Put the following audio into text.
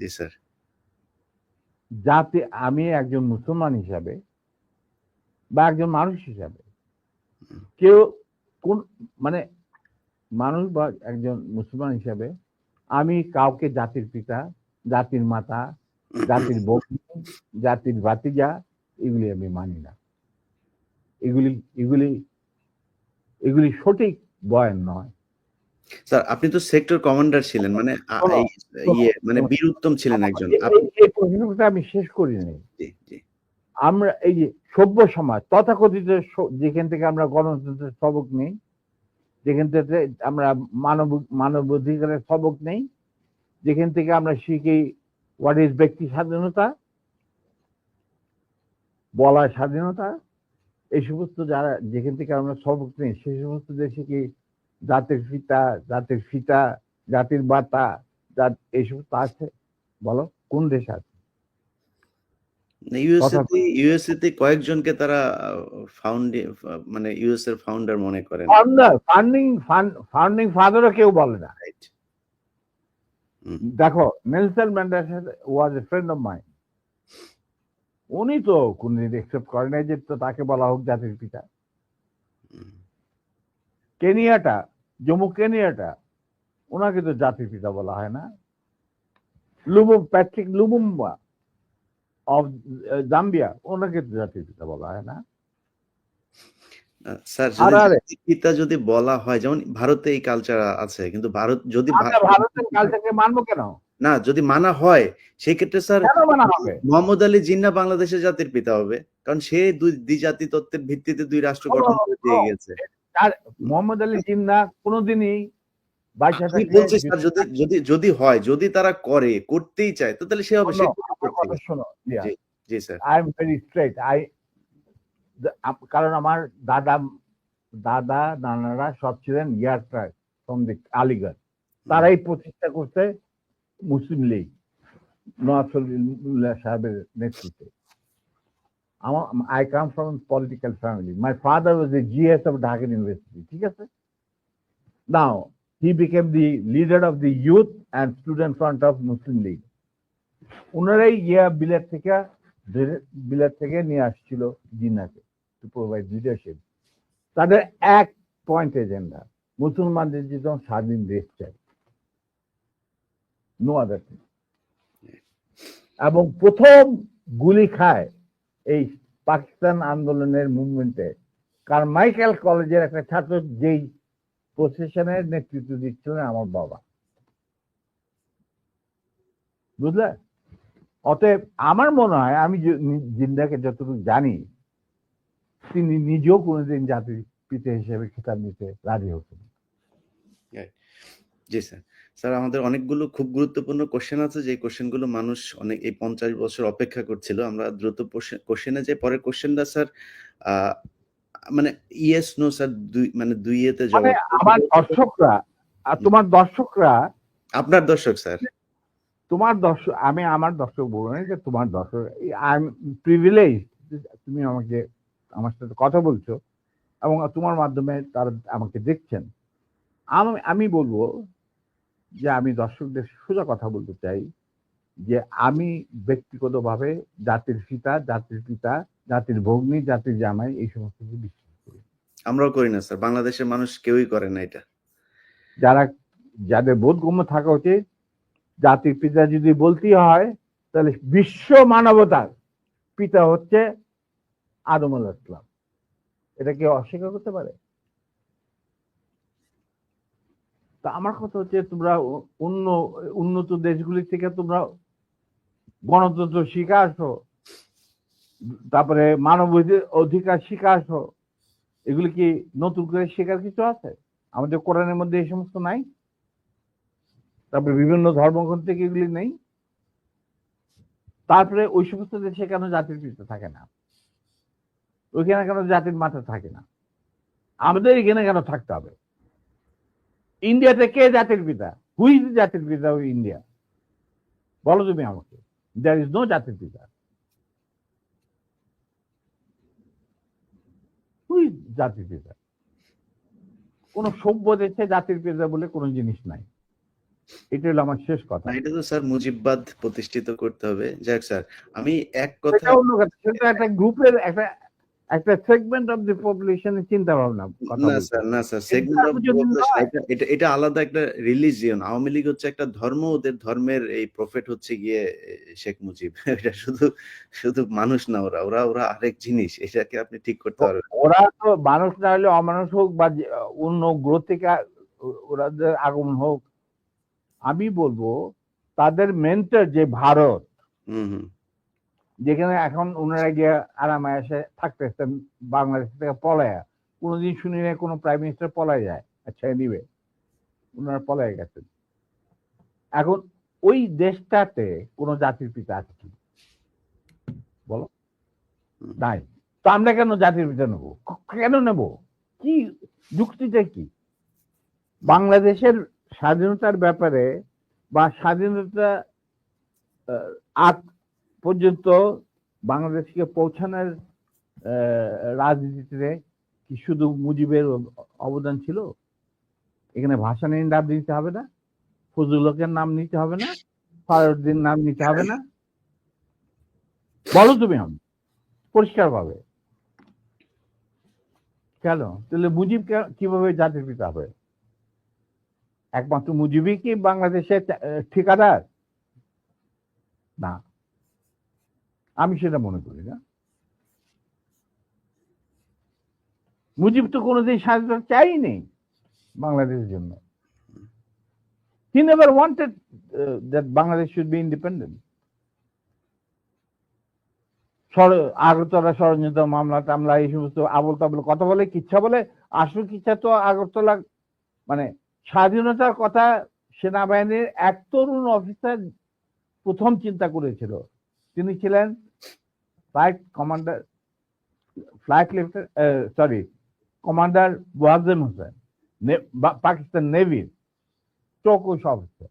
জি sir. যাতে আমি একজন মুসলমান হিসাবে বা একজন মানুষ হিসাবে কেউ কোন মানে মানুষ বা একজন মুসলমান হিসাবে আমি কাউকে জাতির পিতা জাতির মাতা জাতির বন্ধু জাতির বাতিজা এগুলি আমি মানি না। এগুলি এগুলি এগুলি সঠিক বয়ান নয়। স্যার আপনি তো সেক্টর কমান্ডার ছিলেন মানে ইয়ে মানে বীর উত্তম ছিলেন একজন। এই- আপনি এই- এই প্রশ্নটা আমি শেষ করি জি আমরা এই যে সভ্য সমাজ তথাকথিত যেখান থেকে আমরা গণতন্ত্রের সবক নেই যেখান থেকে আমরা মানব মানবাধিকারের সবক নেই যেখান থেকে আমরা শিখি হোয়াট ইজ ব্যক্তি স্বাধীনতা বলার স্বাধীনতা এই সমস্ত যারা যেখান থেকে আমরা সবক নেই সেই সমস্ত দেশে কি জাতির পিতা জাতির ফিতা জাতির বাতা জাত এই সমস্ত আছে। বলো কোন দেশ আছে? ইউএসএ কথা- তে কয়েকজনকে তারা ফাউন্ড মানে ইউএস এর ফাউন্ডার মনে করেন। ফাউন্ডার ফান্ডিং ফাউন্ডিং ফাদারও কেউ বলে না। দেখো Nelson Mandela was a friend of mind উনি তো কোনদিন একসেপ্ট করে নাই যে তো তাকে বলা হোক জাতির পিতা। কেনিয়াটা জম্মু কেনিয়াটা ওনাকে তো জাতির পিতা বলা হয় না। লুবুম প্যাট্রিক লুবুম্বা অফ জাম্বিয়া ওনাকে তো জাতির পিতা বলা হয় না। স্যার যদি পিতা যদি বলা হয় যেমন ভারতে এই কালচার আছে কিন্তু ভারত যদি ভারতের কালচারকে মানবো কেন? না যদি মানা হয় সেই ক্ষেত্রে স্যার মোহাম্মদ আলী জিন্না বাংলাদেশের জাতির পিতা হবে কারণ সে দুই দ্বিজাতি তত্ত্বের ভিত্তিতে দুই রাষ্ট্র গঠন করে দিয়ে গেছে। মোহাম্মদ আলী জিন্না কোনোদিনই যদি যদি যদি হয় যদি তারা করে করতেই চায় তো তাহলে সে হবে জি। Sir I am very straight I কারণ আমার দাদা দাদা নানারা সব ছিলেন year tribe from the Aligarh. তারাই প্রতিষ্ঠা করতে মুসলিম লীগ নওয়াজ সাহেবের নেতৃত্বে। I came from political family my father was a GS of Dhaka University ঠিক আছে? Now he became the leader of the youth and student front of Muslim League ওনারাই গিয়া বিলেট থেকে বিলেট থেকে নিয়ে আসছিল জিন্নাকে টু প্রোভাইড লিডারশিপ তাদের এক পয়েন্ট এজেন্ডা মুসলমানদের যেন স্বাধীন দেশ চাই। নো আদার এবং প্রথম গুলি খায় এই পাকিস্তান আন্দোলনের মুভমেন্টে। কারমাইকেল কলেজের একটা ছাত্র যেই প্রসেশনের নেতৃত্ব দিচ্ছিলেন আমার বাবা। বুঝলে? অতএব আমার মনে হয়, আমি জিন্দাকে যতটুকু জানি, তিনি নিজেও কোনোদিন জাতির পিতা হিসেবে খেতাব নিতে রাজি হতেন জি স্যার। স্যার আমাদের অনেকগুলো খুব গুরুত্বপূর্ণ কোশ্চেন আছে যে কোশ্চেনগুলো মানুষ অনেক এই পঞ্চাশ বছর অপেক্ষা করছিল। আমরা দ্রুত কোশ্চেনে যে পরের কোশ্চেনটা স্যার মানে ইয়েস নো স্যার দুই মানে দুই এতে মানে জবাব আমার দর্শকরা আর তোমার দর্শকরা আপনার দর্শক স্যার। তোমার দর্শক আমি আমার দর্শক বলব না যে তোমার দর্শক আই এম প্রিভিলেজ তুমি আমাকে আমার সাথে কথা বলছো এবং তোমার মাধ্যমে তারা আমাকে দেখছেন। আমি বলব যে আমি দর্শকদের সোজা কথা বলতে চাই যে আমি ব্যক্তিগতভাবে জাতির পিতা জাতির পিতা জাতির ভগ্নী জাতির জামাই এই সমস্ত কিছু বিশ্বাস করি। আমরাও করি না স্যার। বাংলাদেশের মানুষ কেউই করে না এটা। যারা যাদের বোধগম্য থাকা উচিত জাতির পিতা যদি বলতেই হয় তাহলে বিশ্ব মানবতার পিতা হচ্ছে আদম আল ইসলাম এটা কেউ অস্বীকার করতে পারে? তা আমার কথা হচ্ছে তোমরা অন্য, উন্নত দেশগুলি থেকে তোমরা গণতন্ত্র শিখে আসো। তারপরে মানব অধি- অধিকার শিখে আসো। এগুলি কি নতুন করে শেখার কিছু আছে? আমাদের কোরআনের মধ্যে এই সমস্ত নাই? তারপরে বিভিন্ন ধর্মগ্রন্থ থেকে এগুলি নেই? তারপরে ওই সমস্ত দেশে কেন জাতির পিতা থাকে না। ওইখানে কেন জাতির মাথা থাকে না? আমাদের এখানে কেন থাকতে হবে? ইন্ডিয়াতে কে জাতির পিতা? হুই জাতির পিতা ওই ইন্ডিয়া বলো তুমি আমাকে। দেয়ার ইজ নো জাতির পিতা। হুই জাতির পিতা? কোন সভ্য দেশে জাতির পিতা বলে কোনো জিনিস নাই। এটা হলো আমার শেষ কথা। এটা তো স্যার মুজিববাদ প্রতিষ্ঠিত করতে হবে। যাই হোক স্যার আমি এক কথা অন্য কথা। সেটা একটা গ্রুপের একটা একটা সেগমেন্ট অফ দি পপুলেশনের চিন্তা ভাবনা না স্যার না স্যার সেগমেন্ট অফ নয়। এটা এটা আলাদা একটা রিলিজিয়ন আওয়ামী লীগ হচ্ছে একটা ধর্ম ওদের ধর্মের এই প্রফেট হচ্ছে গিয়ে শেখ মুজিব। এটা শুধু শুধু মানুষ না ওরা ওরা ওরা আরেক জিনিস এটাকে আপনি ঠিক করতে পারবেন। ওরা তো মানুষ না হলে অমানুষ হোক বা অন্য গ্রহ থেকে ওরা যে আগমন হোক আমি বলব তাদের মেন্টার যে ভারত হুম হুম। যেখানে এখন ওনারা গিয়ে আরামে এসে থাকতেছেন বাংলাদেশ থেকে পলায়া। কোনোদিন শুনি না কোনো প্রাইম মিনিস্টার পলায় যায় আচ্ছা নিবে ওনারা পলায় গেছেন। এখন ওই দেশটাতে কোনো জাতির পিতা আছে কি? বলো। নাই। তো আমরা কেন জাতির পিতা নেব? কেন নেব? কি যুক্তিটা কি? বাংলাদেশের স্বাধীনতার ব্যাপারে বা স্বাধীনতা পর্যন্ত বাংলাদেশকে পৌঁছানোর রাজনীতিতে কি শুধু মুজিবের অবদান ছিল? এখানে ভাষানীর নাম নিতে হবে না, ফজলুল হকের নাম নিতে হবে না ফারুদ্দিন নাম নিতে হবে না। বলো তুমি আমি পরিষ্কার ভাবে কেন? তাহলে মুজিব কীভাবে জাতির পিতা হবে? একমাত্র মুজিবই কি বাংলাদেশের ঠিকাদার? না। আমি সেটা মনে করি না। মুজিব তো কোনোদিন স্বাধীনতা চাইনি বাংলাদেশের জন্য। He never wanted that Bangladesh should be independent Agartala ষড়যন্ত্র, মামলা টামলা, এই সমস্ত আবল তাবল কথা বলে, কিচ্ছা বলে, আসল কিচ্ছা তো আগরতলা মানে স্বাধীনতার কথা সেনাবাহিনীর এক তরুণ অফিসার প্রথম চিন্তা করেছিল। তিনি ছিলেন flight commander flight lieutenant sorry commander Wajem Hossain নে- বা- পাকিস্তান নেভির চৌকুশ অফিসার